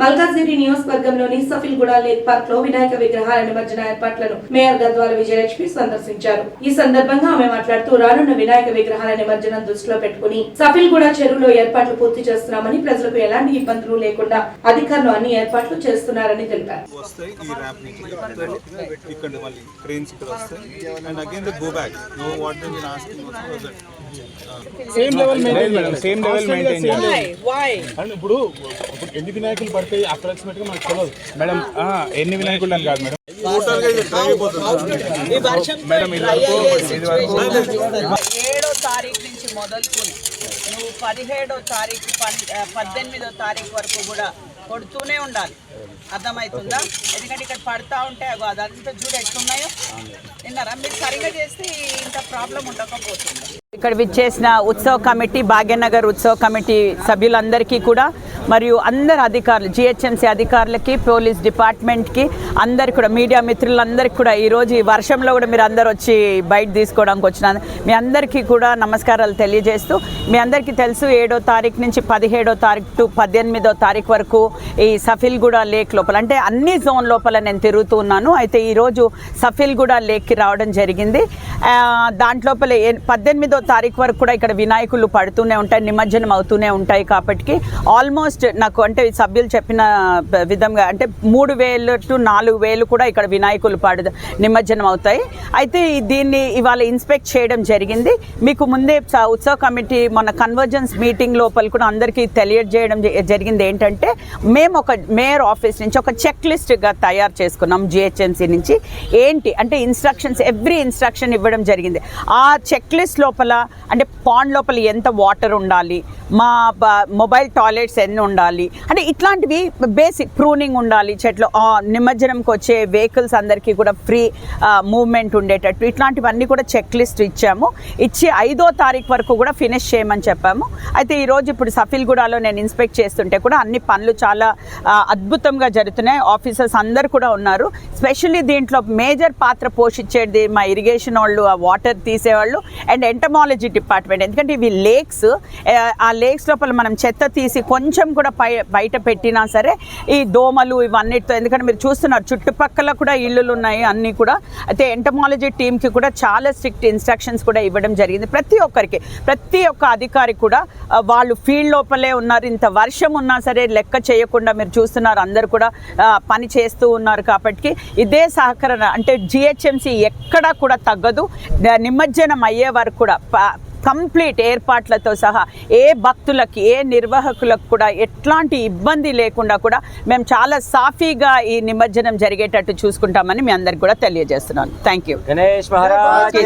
మల్కాజిరి నియోజకవర్గంలోని సఫిల్గూడ లేక్ పార్క్లో వినాయక విగ్రహాల నిమజ్జన ఏర్పాట్లను మేయర్ గద్వాల విజయలక్ష్మి సందర్శించారు. ఈ సందర్భంగా ఆమె మాట్లాడుతూ రానున్న వినాయక విగ్రహాల నిమజ్జనం దృష్టిలో పెట్టుకుని సఫిల్గూడ చెరువులో ఏర్పాట్లు పూర్తి చేస్తున్నామని ప్రజలకు ఎలాంటి ఇబ్బందులు లేకుండా అధికారులు అన్ని ఏర్పాట్లు చేస్తున్నారని తెలిపారు. ఇక్కడ same level maintain madam same level maintain చేయాలి. అండ్ ఇప్పుడు ఎన్ని వినాయకులు పడతాయి అప్రాక్సిమేట్గా మనకు తెలియదు మేడం ఆ, ఎన్ని వినాయకులు అని కాదు మేడం. టోటల్గా ఇది డ్రై అయిపోతుంది మేడం ఇది వరకు ఇది వరకు ఏడో తారీఖు నుంచి మొదలుకొని నువ్వు పదిహేడో తారీఖు పద్దెనిమిదో తారీఖు వరకు కూడా కొడుతూనే ఉండాలి. అర్థమవుతుందా? ఎందుకంటే ఇక్కడ పడతా ఉంటే అగో అదంతా చూడు ఎట్లున్నాయో. విన్నారా? మీరు సరిగా చేస్తే ఇంత ప్రాబ్లం ఉండకపోతుంది. ఇక్కడ విచ్చేసిన ఉత్సవ కమిటీ భాగ్యనగర్ ఉత్సవ కమిటీ సభ్యులందరికీ కూడా మరియు అందరు అధికారులు జిహెచ్ఎంసీ అధికారులకి పోలీస్ డిపార్ట్మెంట్కి అందరికి కూడా మీడియా మిత్రులందరికీ కూడా ఈరోజు ఈ వర్షంలో కూడా మీరు అందరు వచ్చి బయట తీసుకోవడానికి వచ్చిన మీ అందరికీ కూడా నమస్కారాలు తెలియజేస్తూ మీ అందరికీ తెలుసు ఏడో తారీఖు నుంచి పదిహేడో తారీఖు టు పద్దెనిమిదో తారీఖు వరకు ఈ సఫిల్గూడ లేక్ లోపల. అంటే అన్ని జోన్ లోపల నేను తిరుగుతూ ఉన్నాను. అయితే ఈరోజు సఫిల్గూడ లేక్కి రావడం జరిగింది. దాంట్లోపల పద్దెనిమిదో తారీఖు వరకు కూడా ఇక్కడ వినాయకులు పడుతూనే ఉంటాయి నిమజ్జనం అవుతూనే ఉంటాయి కాబట్టి ఆల్మోస్ట్ నాకు అంటే సభ్యులు చెప్పిన విధంగా అంటే మూడు వేలు టు నాలుగు వేలు కూడా ఇక్కడ వినాయకులు పడు నిమజ్జనం అవుతాయి. అయితే దీన్ని ఇవాళ ఇన్స్పెక్ట్ చేయడం జరిగింది. మీకు ముందే ఉత్సవ కమిటీ మన కన్వర్జెన్స్ మీటింగ్ లోపల కూడా అందరికీ తెలియజేయడం జరిగింది ఏంటంటే మేము ఒక మేయర్ ఆఫీస్ నుంచి ఒక చెక్ లిస్ట్గా తయారు చేసుకున్నాం జిహెచ్ఎంసీ నుంచి. ఏంటి? అంటే ఇన్స్ట్రక్షన్స్ ఎవ్రీ ఇన్స్ట్రక్షన్ ఇవ్వడం జరిగింది. ఆ చెక్ లిస్ట్ లోపల అంటే పాండ్ లోపల ఎంత వాటర్ ఉండాలి? మా మొబైల్ టాయిలెట్స్ ఎన్ని ఉండాలి? అంటే ఇట్లాంటివి బేసిక్ ప్రూనింగ్ ఉండాలి చెట్లు. నిమజ్జనంకి వచ్చే వెహికల్స్ అందరికీ కూడా ఫ్రీ మూవ్మెంట్ ఉండేటట్టు. ఇట్లాంటివన్నీ కూడా చెక్ లిస్ట్ ఇచ్చాము. ఇచ్చి ఐదో తారీఖు వరకు కూడా ఫినిష్ చేయమని చెప్పాము. అయితే ఈరోజు ఇప్పుడు సఫిల్గూడలో నేను ఇన్స్పెక్ట్ చేస్తుంటే కూడా అన్ని పనులు చాలా అద్భుతంగా జరుగుతున్నాయి. ఆఫీసర్స్ అందరు కూడా ఉన్నారు. స్పెషల్లీ దీంట్లో మేజర్ పాత్ర పోషించేది మా ఇరిగేషన్ వాళ్ళు ఆ వాటర్ తీసేవాళ్ళు అండ్ ఎంటమాలజీ డిపార్ట్మెంట్ ఎందుకంటే ఇవి లేక్స్ ఆ లేక్స్ లోపల మనం చెత్త తీసి కొంచెం కూడా పై బయట పెట్టినా సరే ఈ దోమలు ఇవన్నిటితో ఎందుకంటే మీరు చూస్తున్నారు చుట్టుపక్కల కూడా ఇల్లులు ఉన్నాయి అన్నీ కూడా. అయితే ఎంటమాలజీ టీమ్కి కూడా చాలా స్ట్రిక్ట్ ఇన్స్ట్రక్షన్స్ కూడా ఇవ్వడం జరిగింది. ప్రతి ఒక్కరికి ప్రతి ఒక్క అధికారి కూడా వాళ్ళు ఫీల్డ్ లోపలే ఉన్నారు. ఇంత వర్షం ఉన్నా సరే లెక్క చేయకుండా మీరు చూస్తున్నారు అందరు కూడా ఆ, పని చేస్తూ ఉన్నారు కాబట్టి ఇదే సహకరణ. అంటే జిహెచ్ఎంసీ ఎక్కడా కూడా తగ్గదు. నిమజ్జనం అయ్యే వరకు కూడా కంప్లీట్ ఏర్పాట్లతో సహా ఏ భక్తులకి ఏ నిర్వాహకులకు కూడా ఎట్లాంటి ఇబ్బంది లేకుండా కూడా మేము చాలా సాఫీగా ఈ నిమజ్జనం జరిగేటట్టు చూసుకుంటామని మీ అందరికి కూడా తెలియజేస్తున్నాను. Thank you Ganesh Maharaj